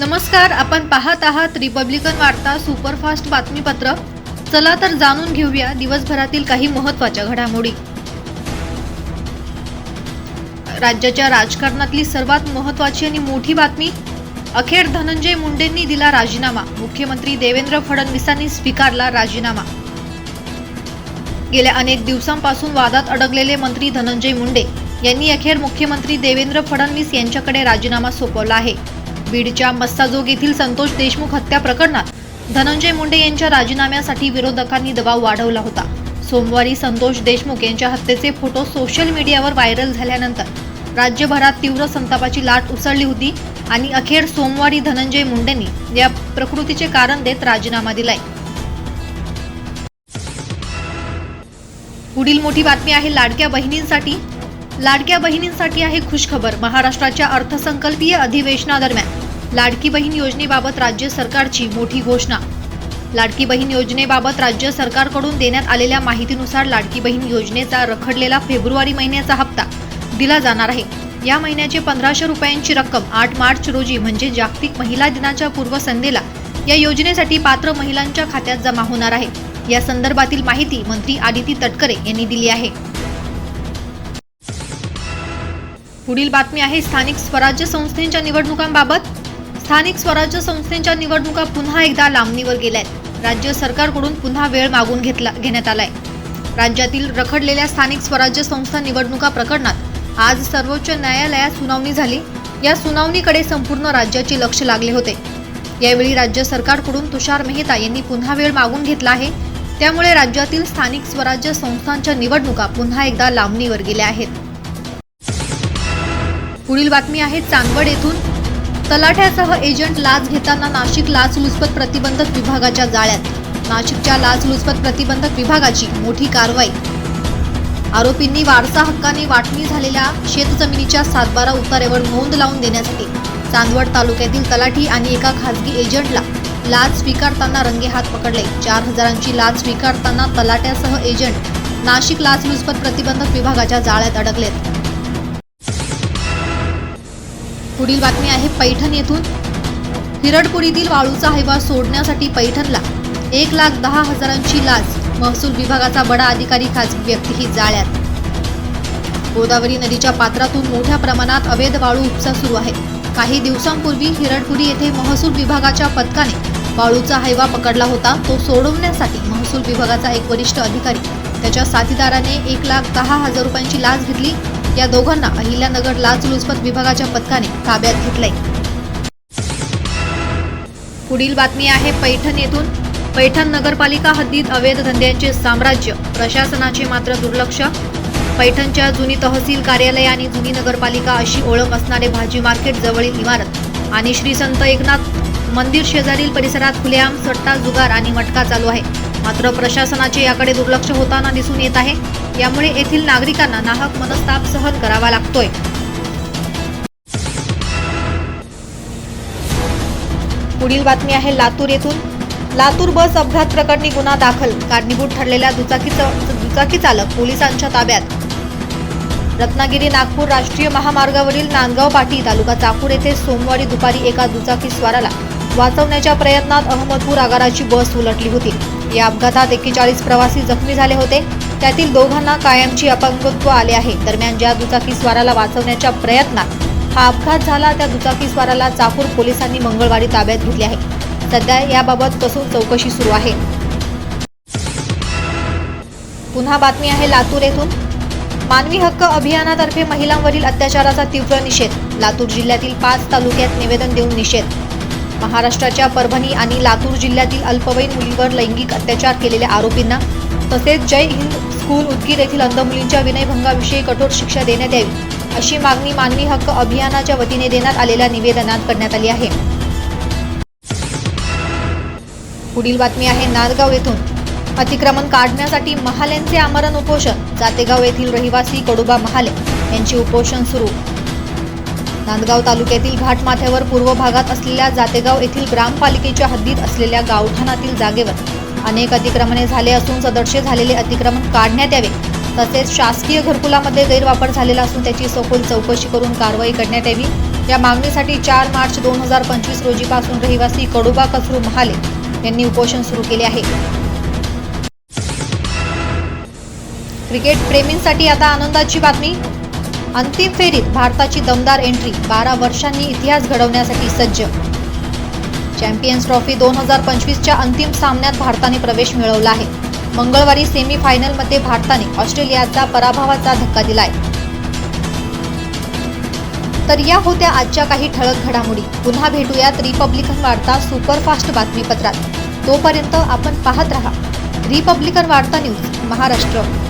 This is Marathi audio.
नमस्कार आपण पाहत आहात रिपब्लिकन वार्ता सुपरफास्ट बातमीपत्र. चला तर जाणून घेऊया दिवसभरातील काही महत्त्वाच्या घडामोडी. राज्याच्या राजकारणातली सर्वात महत्त्वाची आणि मोठी बातमी अखेर धनंजय मुंडेंनी दिला राजीनामा. मुख्यमंत्री देवेंद्र फडणवीसांनी स्वीकारला राजीनामा. गेल्या अनेक दिवसांपासून वादात अडकलेले मंत्री धनंजय मुंडे यांनी अखेर मुख्यमंत्री देवेंद्र फडणवीस यांच्याकडे राजीनामा सोपवला आहे. बीडच्या मस्साजोग येथील संतोष देशमुख हत्या प्रकरणात धनंजय मुंडे यांच्या राजीनाम्यासाठी विरोधकांनी दबाव वाढवला होता. सोमवारी संतोष देशमुख यांच्या हत्येचे फोटो सोशल मीडियावर व्हायरल झाल्यानंतर राज्यभरात तीव्र संतापाची लाट उसळली होती आणि अखेर सोमवारी धनंजय मुंडेंनी या प्रकृतीचे कारण देत राजीनामा दिलाय. पुढील मोठी बातमी आहे लाडक्या बहिणींसाठी. लाडक्या बहिणींसाठी आहे खुशखबर. महाराष्ट्राच्या अर्थसंकल्पीय अधिवेशनादरम्यान लाडकी बहीण योजनेबाबत राज्य सरकारची मोठी घोषणा. लाडकी बहीण योजनेबाबत राज्य सरकारकडून देण्यात आलेल्या माहितीनुसार लाडकी बहीण योजनेचा रखडलेला फेब्रुवारी महिन्याचा हप्ता दिला जाणार आहे. या महिन्याचे पंधराशे रुपयांची रक्कम आठ मार्च रोजी म्हणजे जागतिक महिला दिनाच्या पूर्वसंध्येला या योजनेसाठी पात्र महिलांच्या खात्यात जमा होणार आहे. या संदर्भातील माहिती मंत्री आदिती तटकरे यांनी दिली आहे. पुढील बातमी आहे स्थानिक स्वराज्य संस्थेच्या निवडणुकांबाबत. स्थानिक स्वराज्य संस्थेच्या निवडणुका पुन्हा एकदा लांबणीवर गेल्यात. राज्य सरकारकडून पुन्हा वेळ मागून घेतला घेण्यात आलाय. राज्यातील रखडलेल्या स्थानिक स्वराज्य संस्था निवडणुका प्रकरणात आज सर्वोच्च न्यायालयात सुनावणी झाली. या सुनावणीकडे संपूर्ण राज्याचे लक्ष लागले होते. यावेळी राज्य सरकारकडून तुषार मेहता यांनी पुन्हा वेळ मागून घेतला आहे. त्यामुळे राज्यातील स्थानिक स्वराज्य संस्थांच्या निवडणुका पुन्हा एकदा लांबणीवर गेल्या आहेत. पुढील बातमी आहे चांदवड येथून. तलाठ्यासह एजंट लाच घेताना नाशिक लाचलुचपत प्रतिबंधक विभागाच्या जाळ्यात. नाशिकच्या लाचलुचपत प्रतिबंधक विभागाची मोठी कारवाई. आरोपींनी वारसा हक्काने वाटणी झालेल्या शेतजमिनीच्या सातबारा उतार्यावर नोंद लावून देण्यासाठी चांदवड तालुक्यातील तलाठी आणि एका खासगी एजंटला लाच स्वीकारताना रंगेहात पकडले. चार हजारांची लाच स्वीकारताना तलाट्यासह एजंट नाशिक लाचलुचपत प्रतिबंधक विभागाच्या जाळ्यात अडकलेत. पुढील बातमी आहे पैठण येथून. हिरडपुरीतील वाळूचा हैवा सोडण्यासाठी पैठणला एक लाख दहा हजारांची लाच. महसूल विभागाचा बडा अधिकारी खासगी व्यक्तीही जाळ्यात. गोदावरी नदीच्या पात्रातून मोठ्या प्रमाणात अवैध वाळू उपसा सुरू आहे. काही दिवसांपूर्वी हिरडपुरी येथे महसूल विभागाच्या पथकाने वाळूचा हैवा पकडला होता. तो सोडवण्यासाठी महसूल विभागाचा एक वरिष्ठ अधिकारी त्याच्या साथीदाराने एक लाख दहा हजार रुपयांची लाच घेतली. या दोघांना अहिल्यानगर लाचलुचपत विभागाच्या पथकाने ताब्यात घेतलंय. पुढील बातमी आहे पैठण येथून. पैठण नगरपालिका हद्दीत अवैध धंद्यांचे साम्राज्य प्रशासनाचे मात्र दुर्लक्ष. पैठणच्या जुनी तहसील कार्यालय आणि जुनी नगरपालिका अशी ओळख असणारे भाजी मार्केट जवळील इमारत आणि श्री संत एकनाथ मंदिर शेजारील परिसरात खुलेआम सट्टा जुगार आणि मटका चालू आहे. मात्र प्रशासनाचे याकडे दुर्लक्ष होताना दिसून येत आहे. यामुळे येथील नागरिकांना नाहक मनस्ताप सहन करावा लागतोय. पुढील बातमी आहे लातूर येथून. लातूर बस अपघात प्रकरणी गुन्हा दाखल. कारणीभूत ठरलेल्या दुचाकी दुचाकी चालक पोलिसांच्या ताब्यात. रत्नागिरी नागपूर राष्ट्रीय महामार्गावरील नांदगाव पाटी तालुका चाकूर येथे सोमवारी दुपारी एका दुचाकी स्वाराला वाचवण्याच्या प्रयत्नात अहमदपूर आगाराची बस उलटली होती. या अपघातात एकेचाळीस प्रवासी जखमी झाले होते. त्यातील दोघांना कायमची अपंगत्व आले आहे. दरम्यान ज्या दुचाकी स्वाराला वाचवण्याच्या प्रयत्नात हा अपघात झाला त्या दुचाकी स्वाराला चाकूर पोलिसांनी मंगळवारी ताब्यात घेतले आहे. सध्या याबाबत कसून चौकशी सुरू आहे. पुन्हा बातमी आहे लातूर येथून. मानवी हक्क अभियानातर्फे महिलांवरील अत्याचाराचा तीव्र निषेध. लातूर जिल्ह्यातील पाच तालुक्यात निवेदन देऊन निषेध. महाराष्ट्राच्या परभणी आणि लातूर जिल्ह्यातील अल्पवयीन मुलीवर लैंगिक अत्याचार केलेल्या आरोपींना तसेच जय हिंद स्कूल उदगीर येथील अंध मुलींच्या विनयभंगाविषयी कठोर शिक्षा देण्यात यावी अशी मागणी मानवी हक्क अभियानाच्या वतीने देण्यात आलेल्या निवेदनात करण्यात आली आहे. पुढील बातमी आहे नांदगाव येथून. अतिक्रमण काढण्यासाठी महालेंचे आमरण उपोषण जातेगाव येथील रहिवासी कडुबा महाले यांचे उपोषण सुरू. नांदगाव तालुक्यातील घाटमाथ्यावर पूर्व भागात असलेल्या जातेगाव येथील ग्रामपालिकेच्या हद्दीत असलेल्या गावठाणातील जागेवर अनेक अतिक्रमणे झाले असून सदस्य झालेले अतिक्रमण काढण्यात यावे तसेच शासकीय घरकुलामध्ये गैरवापर झालेला असून त्याची सखोल चौकशी करून कारवाई करण्यात यावी. या मागणीसाठी चार मार्च दोन हजार पंचवीस रोजीपासून रहिवासी कडुबा कचरू महाले यांनी उपोषण सुरू केले आहे. क्रिकेट प्रेमींसाठी आता आनंदाची बातमी. अंतिम फेरीत भारताची दमदार एंट्री बारा वर्षांनी इतिहास घडवण्यासाठी सज्ज. चॅम्पियन्स ट्रॉफी दोन हजार पंचवीसच्या अंतिम सामन्यात भारताने प्रवेश मिळवला आहे. मंगळवारी सेमी फायनलमध्ये भारताने ऑस्ट्रेलियाचा पराभवाचा धक्का दिलाय. तर या होत्या आजच्या काही ठळक घडामोडी. पुन्हा भेटूयात रिपब्लिकन वार्ता सुपरफास्ट बातमीपत्रात. तोपर्यंत आपण पाहत रहा. Republican Varta news Maharashtra.